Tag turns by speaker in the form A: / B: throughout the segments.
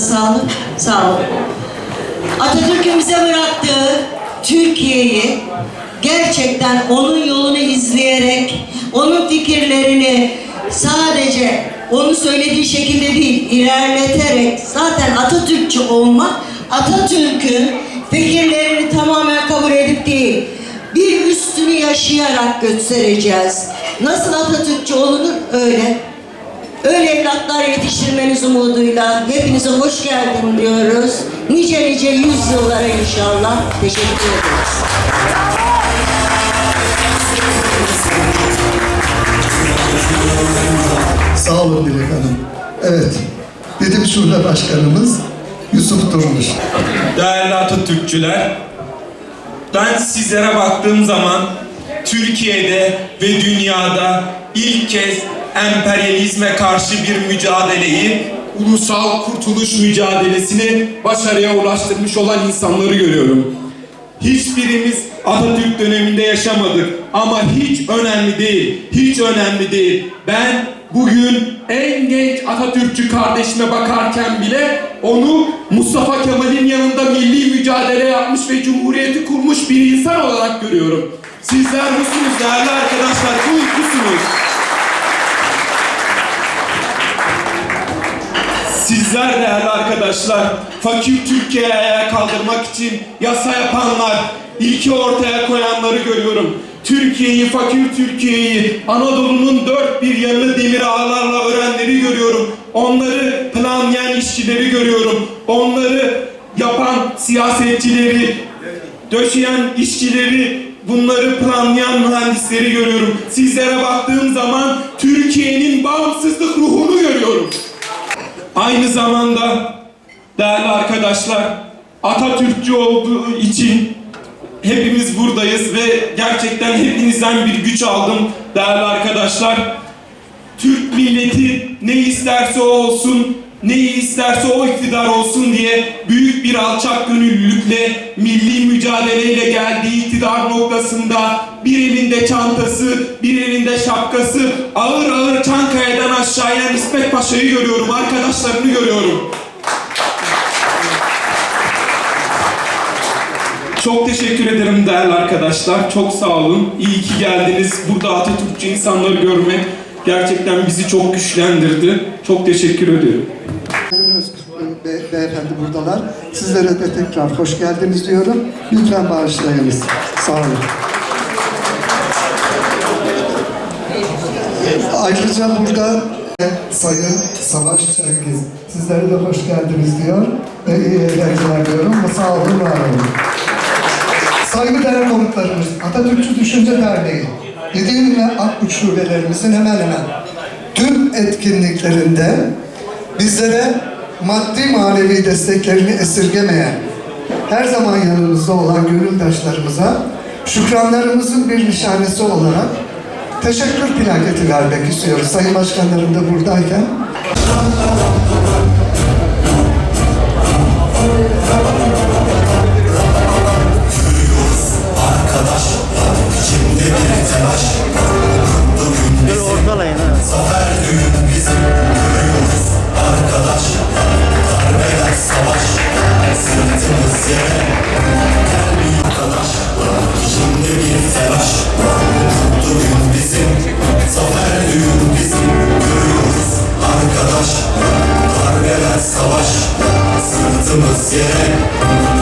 A: ayaklarınıza sağlık, sağ olun. Atatürk'ün bize bıraktığı Türkiye'yi gerçekten onun yolunu izleyerek, onun fikirlerini sadece onun söylediği şekilde değil, ilerleterek zaten Atatürkçü olmak, Atatürk'ün fikirlerini tamamen kabul edip değil, bir üstünü yaşayarak göstereceğiz. Nasıl Atatürkçü olunur öyle. Öyle evlatlar yetiştirmeniz umuduyla hepinize hoş geldin diyoruz. Nice nice yüzyıllara inşallah. Teşekkür ederiz.
B: Sağ olun Dilek Hanım. Evet, Didim Şube Başkanımız Yusuf Durmuş.
C: Değerli Atatürkçüler, ben sizlere baktığım zaman Türkiye'de ve dünyada ilk kez emperyalizme karşı bir mücadeleyi, ulusal kurtuluş mücadelesini başarıya ulaştırmış olan insanları görüyorum. Hiçbirimiz Atatürk döneminde yaşamadık ama hiç önemli değil, hiç önemli değil. Ben bugün en genç Atatürkçü kardeşime bakarken bile onu Mustafa Kemal'in yanında milli mücadele yapmış ve cumhuriyeti kurmuş bir insan olarak görüyorum. Sizler musunuz değerli arkadaşlar? Bu musunuz? Arkadaşlar, fakir Türkiye'yi ayağa kaldırmak için yasa yapanlar, ilki ortaya koyanları görüyorum. Türkiye'yi, fakir Türkiye'yi, Anadolu'nun dört bir yanını demir ağlarla örenleri görüyorum. Onları planlayan işçileri görüyorum. Onları yapan siyasetçileri, döşeyen işçileri, bunları planlayan mühendisleri görüyorum. Sizlere baktığım zaman Türkiye'nin bağımsızlık ruhunu görüyorum. Aynı zamanda değerli arkadaşlar Atatürkçü olduğu için hepimiz buradayız ve gerçekten hepinizden bir güç aldım değerli arkadaşlar. Türk milleti ne isterse o olsun, neyi isterse o iktidar olsun diye büyük bir alçak gönüllülükle, milli mücadeleyle geldiği iktidar noktasında bir elinde çantası, bir elinde şapkası, ağır ağır Çankaya'dan aşağıya İsmet Paşa'yı görüyorum, arkadaşlarını görüyorum. Çok teşekkür ederim değerli arkadaşlar. Çok sağ olun. İyi ki geldiniz. Burada Atatürkçü insanları görmek gerçekten bizi çok güçlendirdi. Çok teşekkür ediyorum.
B: Bey, beyefendi buradalar. Sizlere de tekrar hoş geldiniz diyorum. Lütfen bağışlayınız. Sağ olun. Ayrıca burada Sayın Savaş Cengiz. Sizlere de hoş geldiniz diyor. Ve iyi eğlenceler diyorum. Sağ olun, var olun saygıdeğer konuklarımız, Atatürkçü Düşünce Derneği, Edirne Akkuş Şubelerimizin hemen hemen tüm etkinliklerinde bizlere maddi manevi desteklerini esirgemeyen, her zaman yanımızda olan gönüldaşlarımıza şükranlarımızın bir nişanesi olarak teşekkür plaketi vermek istiyoruz. Sayın Başkanlarım da buradayken.
D: Kimse arkadaş İçimde
E: bir telaş Mutlu gün bizim Zafer bizim Görüyoruz arkadaş Darbeler savaş Sırtımız yere.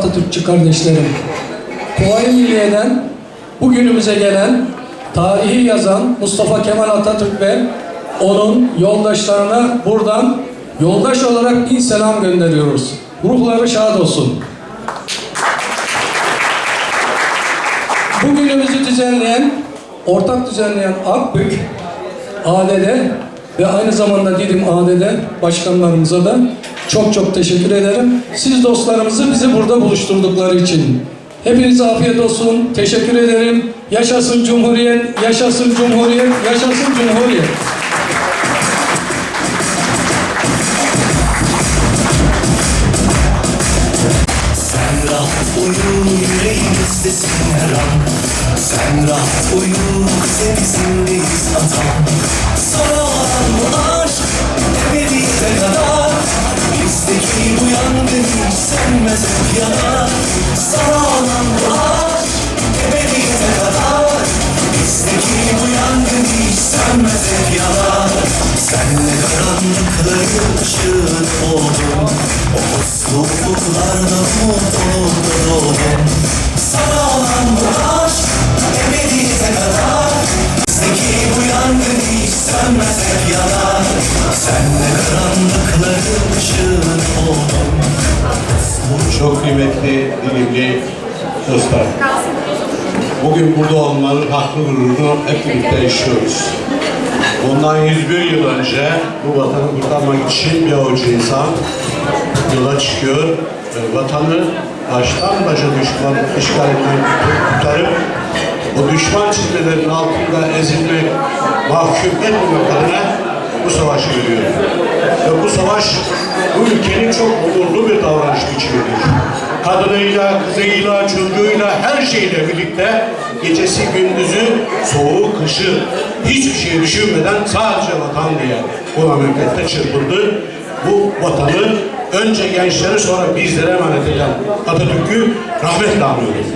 D: Atatürkçü kardeşlerim. Kuvayi Milliye'den bugünümüze gelen, tarihi yazan Mustafa Kemal Atatürk ve onun yoldaşlarına buradan yoldaş olarak bin selam gönderiyoruz. Ruhları şad olsun. Bugünümüzü düzenleyen, ortak düzenleyen Akbük, ADD ve aynı zamanda Didim ADD başkanlarımıza da çok çok teşekkür ederim. Siz dostlarımızı bizi burada buluşturdukları için. Hepinize afiyet olsun. Teşekkür ederim. Yaşasın Cumhuriyet, yaşasın Cumhuriyet, yaşasın Cumhuriyet.
E: Sen rahat uyu yüreğimizde her an Sen rahat uyu senizindeyiz atam Sana olan bu aşk ebediyete kadar. Bizdeki bu yangın hiç sönmez hep yanar Sana olan bu aşk Bizdeki bu yangın hiç sönmez hep yanar Senle karanlıkların ışığın oldum O puslu ufuklarda mutlulukla doğdum Sana olan bu aşk ebediyete kadar Bizdeki bu yangın hiç sönmez yanar Senle karanlıkların ışığın oldum
F: Çok kıymetli dilimli dostlar. Bugün burada olmanın haklı gururunu hep birlikte yaşıyoruz. Bundan 101 yıl önce bu vatanı kurtarmak için bir avuç insan yola çıkıyor ve vatanı baştan başa düşman işgalinden kurtarıp o düşman çizgilerinin altında ezilmek, mahkum etmemek adına bu savaşı veriyor. Ve bu savaş bu ülkenin çok onurlu bir davranış biçimidir. Kadınıyla, kızıyla, çocuğuyla, her şeyle birlikte gecesi, gündüzü, soğuğu, kışı hiçbir şey düşünmeden sadece vatan diye bu memlekette çırpındı. Bu vatanı önce gençleri sonra bizlere emanet eden Atatürk'ü rahmetle anıyoruz.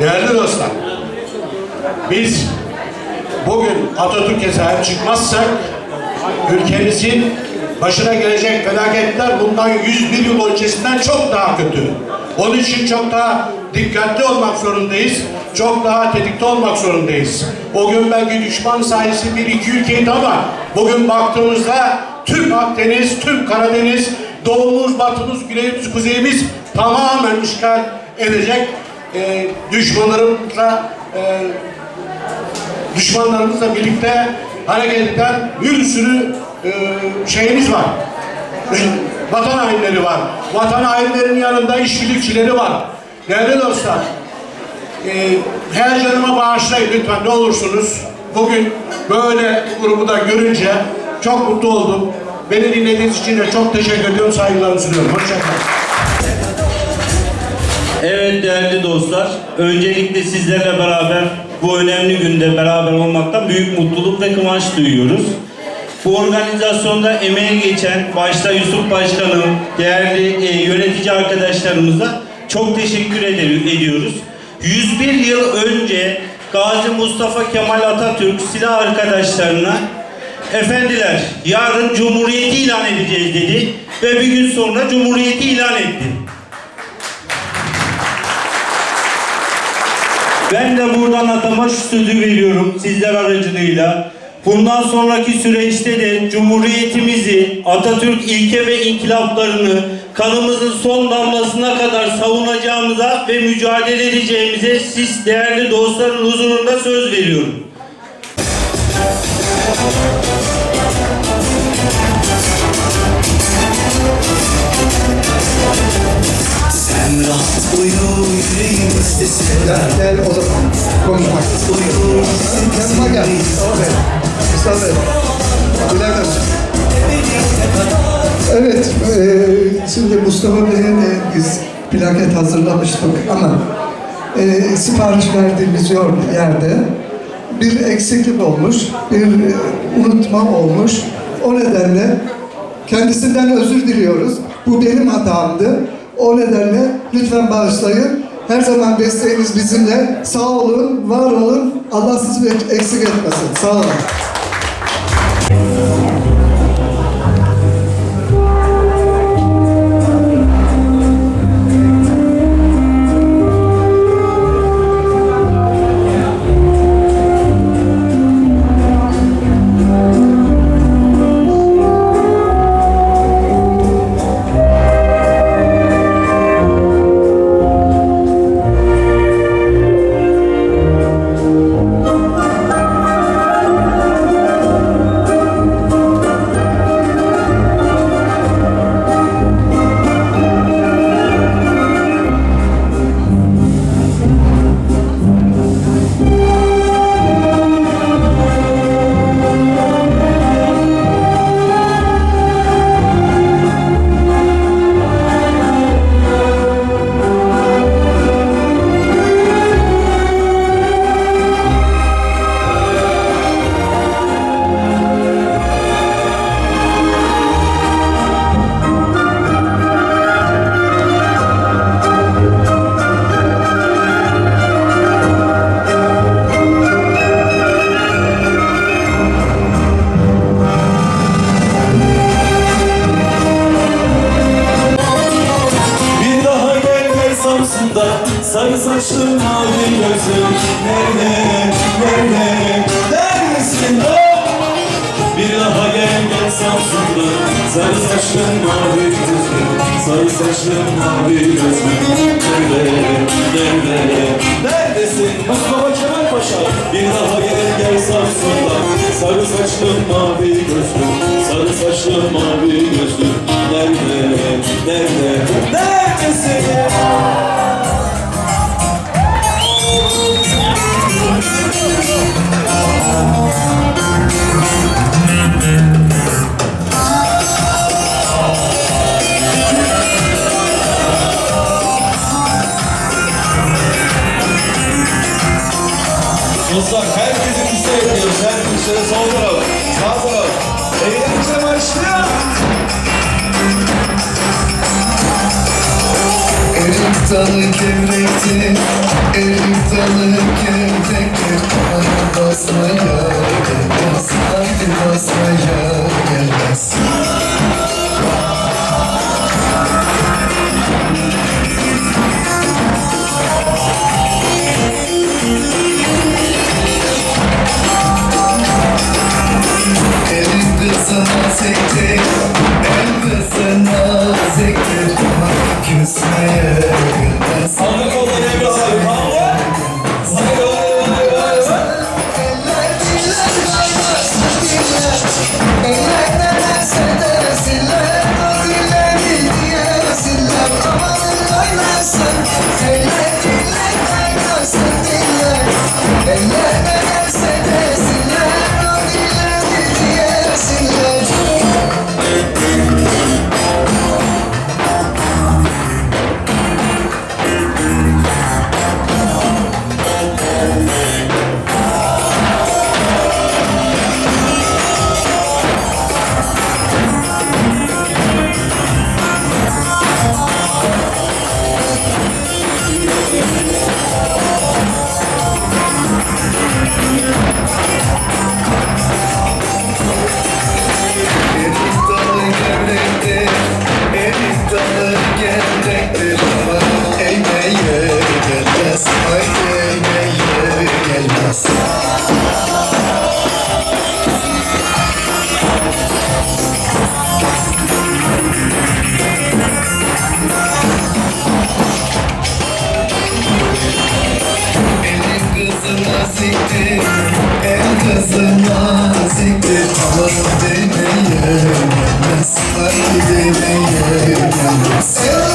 F: Değerli dostlar, biz bugün Atatürk'e sahip çıkmazsak ülkemizin başına gelecek felaketler bundan 101 yıl öncesinden çok daha kötü. Onun için çok daha dikkatli olmak zorundayız. Çok daha tetikte olmak zorundayız. O gün belki düşman sayısı bir iki ülkeydi ama bugün baktığımızda tüm Akdeniz, tüm Karadeniz, doğumuz, batımız, güneyimiz, kuzeyimiz tamamen işgal edecek e, düşmanlarımızla e, düşmanlarımızla birlikte hareket eden bir sürü e, şeyimiz var. Vatan hainleri var. Vatan hainlerinin yanında işbirlikçileri var. Değerli dostlar, e, her canıma bağışlayın lütfen ne olursunuz. Bugün böyle grubu da görünce çok mutlu oldum. Beni dinlediğiniz için de çok teşekkür ediyorum. Saygılarımı sunuyorum. Hoşçakalın.
G: Evet değerli dostlar, öncelikle sizlerle beraber bu önemli günde beraber olmaktan büyük mutluluk ve kıvanç duyuyoruz. Bu organizasyonda emeği geçen başta Yusuf Başkanım, değerli e, yönetici arkadaşlarımıza çok teşekkür ed- ediyoruz. 101 yıl önce Gazi Mustafa Kemal Atatürk silah arkadaşlarına Efendiler yarın Cumhuriyeti ilan edeceğiz dedi ve bir gün sonra Cumhuriyeti ilan etti. Ben de buradan atama şu sözü veriyorum sizler aracılığıyla. Bundan sonraki süreçte de Cumhuriyetimizi, Atatürk ilke ve inkılaplarını kanımızın son damlasına kadar savunacağımıza ve mücadele edeceğimize siz değerli dostların huzurunda söz veriyorum.
E: Sen rahat uyu yüreğimizde
B: Gel, gel o zaman konuşmak.
E: Uyu
B: Yanıma gel. Bülent Hanım. Evet, e, şimdi Mustafa Bey'e de biz plaket hazırlamıştık ama e, sipariş verdiğimiz yerde bir eksiklik olmuş, bir unutma olmuş. O nedenle kendisinden özür diliyoruz. Bu benim hatamdı. O nedenle lütfen bağışlayın. Her zaman desteğiniz bizimle. Sağ olun, var olun. Allah sizi eksik etmesin. Sağ olun.
H: Başlıyor.
B: Erik dalı gevrekti, erik dalı gevrekti Bana basmaya gelmez, hadi basmaya gelmez naziktir Elbise naziktir Bana küsmeye gülmez Anlık olan evladım naziktir. El kızı naziktir. Aman demeye gelmez. Sanki demeye gelmez.